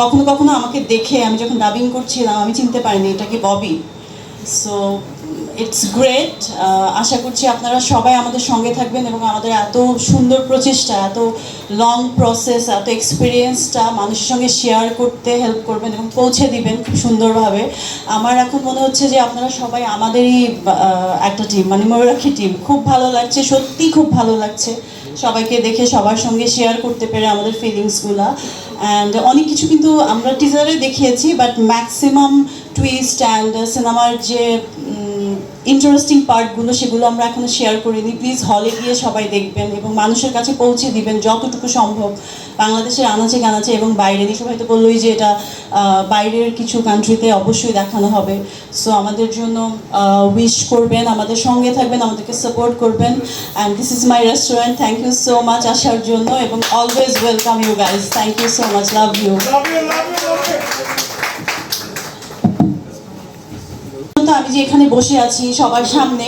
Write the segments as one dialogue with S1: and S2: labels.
S1: কখনো কখনো আমাকে দেখে আমি যখন ডাবিং করছিলাম, আমি চিনতে পারিনি এটা কি ববি সো ইটস গ্রেট আশা করছি আপনারা সবাই আমাদের সঙ্গে থাকবেন এবং আমাদের এত সুন্দর প্রচেষ্টা, এত লং প্রসেস এত এক্সপিরিয়েন্সটা মানুষের সঙ্গে শেয়ার করতে হেল্প করবেন এবং পৌঁছে দিবেন খুব সুন্দরভাবে। আমার এখন মনে হচ্ছে যে আপনারা সবাই আমাদেরই একটা টিম মানে ময়ূরাক্ষী টিম খুব ভালো লাগছে সত্যি খুব ভালো লাগছে। সবাইকে দেখে সবার সঙ্গে শেয়ার করতে পেরে আমাদের ফিলিংসগুলা অ্যান্ড অনেক কিছু কিন্তু আমরা টিজারে দেখিয়েছি বাট ম্যাক্সিমাম টুইস্ট অ্যান্ড সিনেমার যে ইন্টারেস্টিং পার্টগুলো সেগুলো আমরা এখনও শেয়ার করিনি। প্লিজ হলে গিয়ে সবাই দেখবেন এবং মানুষের কাছে পৌঁছে দিবেন যতটুকু সম্ভব। বাংলাদেশের আনাচে কানাচে এবং বাইরে নিশো হয়তো বললোই যে এটা বাইরের কিছু কান্ট্রিতে অবশ্যই দেখানো হবে। সো আমাদের জন্য উইশ করবেন, আমাদের সঙ্গে থাকবেন, আমাদেরকে সাপোর্ট করবেন। And this is my restaurant thank you so much আসার জন্য এবং always welcome you guys thank you so much love you আমি যে এখানে বসে আছি সবার সামনে,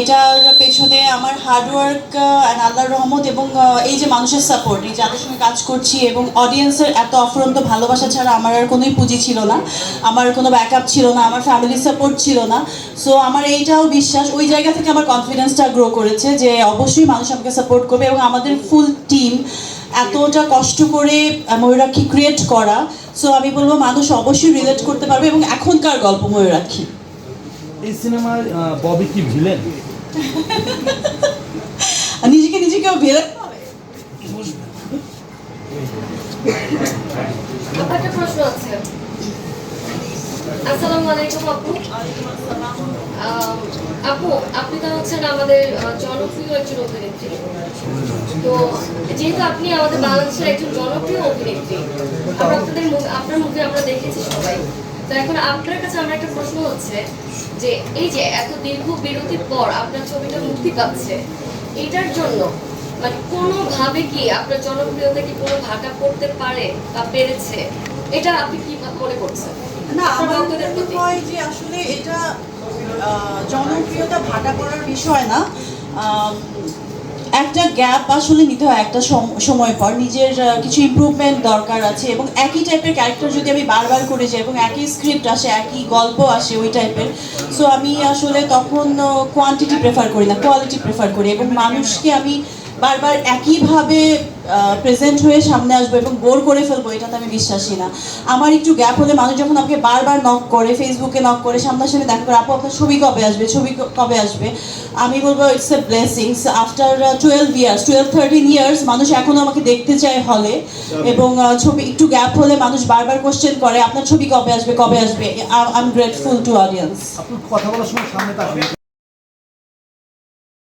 S1: এটার পেছনে আমার হার্ডওয়ার্ক অ্যান্ড রহমত এবং এই যে মানুষের সাপোর্ট এই যাদের সঙ্গে কাজ করছি এবং অডিয়েন্সের এত অফুরন্ত ভালোবাসা ছাড়া আমার আর কোনোই পুঁজি ছিল না, আমার কোনো ব্যাকআপ ছিল না, আমার ফ্যামিলির সাপোর্ট ছিল না। সো আমার এইটাও বিশ্বাস, ওই জায়গা থেকে আমার কনফিডেন্সটা গ্রো করেছে যে অবশ্যই মানুষ আমাকে সাপোর্ট করবে এবং আমাদের ফুল টিম এতটা কষ্ট করে ময়ূরাক্ষী ক্রিয়েট করা। সো আমি বলব মানুষ অবশ্যই রিলেট করতে পারবে এবং এখনকার গল্প ময়ূরাক্ষী।
S2: এই সিনেমার ববি কি ভিলেন?
S1: নিজেকে নিজেকেও বেরো
S3: একটা প্রশ্ন আছে। আসসালামু আলাইকুম আপু। আপু আপনি তো হচ্ছেন আমাদের জনপ্রিয় একজন অভিনেত্রী। তো যেহেতু আপনি আমাদের বাংলাদেশের একজন জনপ্রিয় অভিনেত্রী আমরা আপনাদের আপনার মুখে আমরা দেখেছি সবাই। তো এখন আপনার কাছে আমার একটা প্রশ্ন হচ্ছে যে এই যে এত দীর্ঘ বিরতির পর আপনার ছবিটা মুক্তি পাচ্ছে এটার জন্য মানে কোনোভাবে কি আপনার জনপ্রিয়তা কি কোনো ভাটা পড়তে পারে বা পেরেছে? এটা আপনি কি মনে করছেন?
S1: না আমার মনে হয় যে আসলে এটা জনপ্রিয়তা ভাটা করার বিষয় না। একটা গ্যাপ আসলে নিতে হয় একটা সম- সময় পর। নিজের কিছু ইম্প্রুভমেন্ট দরকার আছে এবং একই টাইপের ক্যারেক্টার যদি আমি বারবার করে যাই এবং একই স্ক্রিপ্ট আসে, একই গল্প আসে ওই টাইপের সো আমি আসলে তখন কোয়ান্টিটি প্রেফার করি না কোয়ালিটি প্রেফার করি এবং মানুষকে আমি বারবার একইভাবে প্রেজেন্ট হয়ে সামনে আসব এবং বোর করে ফেলব এটাতে আমি বিশ্বাসী না। আমার একটু গ্যাপ হলে মানুষ যখন আমাকে বারবার নক করে ফেসবুকে নক করে সামনাসামনি দেখা করে আপু আপনার ছবি কবে আসবে? ছবি কবে আসবে? আমি বলব it's a blessings after twelve years twelve thirteen years মানুষ এখনও আমাকে দেখতে চায় হলে এবং ছবি একটু গ্যাপ হলে মানুষ বারবার কোশ্চেন করে আপনার ছবি কবে আসবে? কবে আসবে? I am grateful to audience
S2: কথা বলার সময় সামনে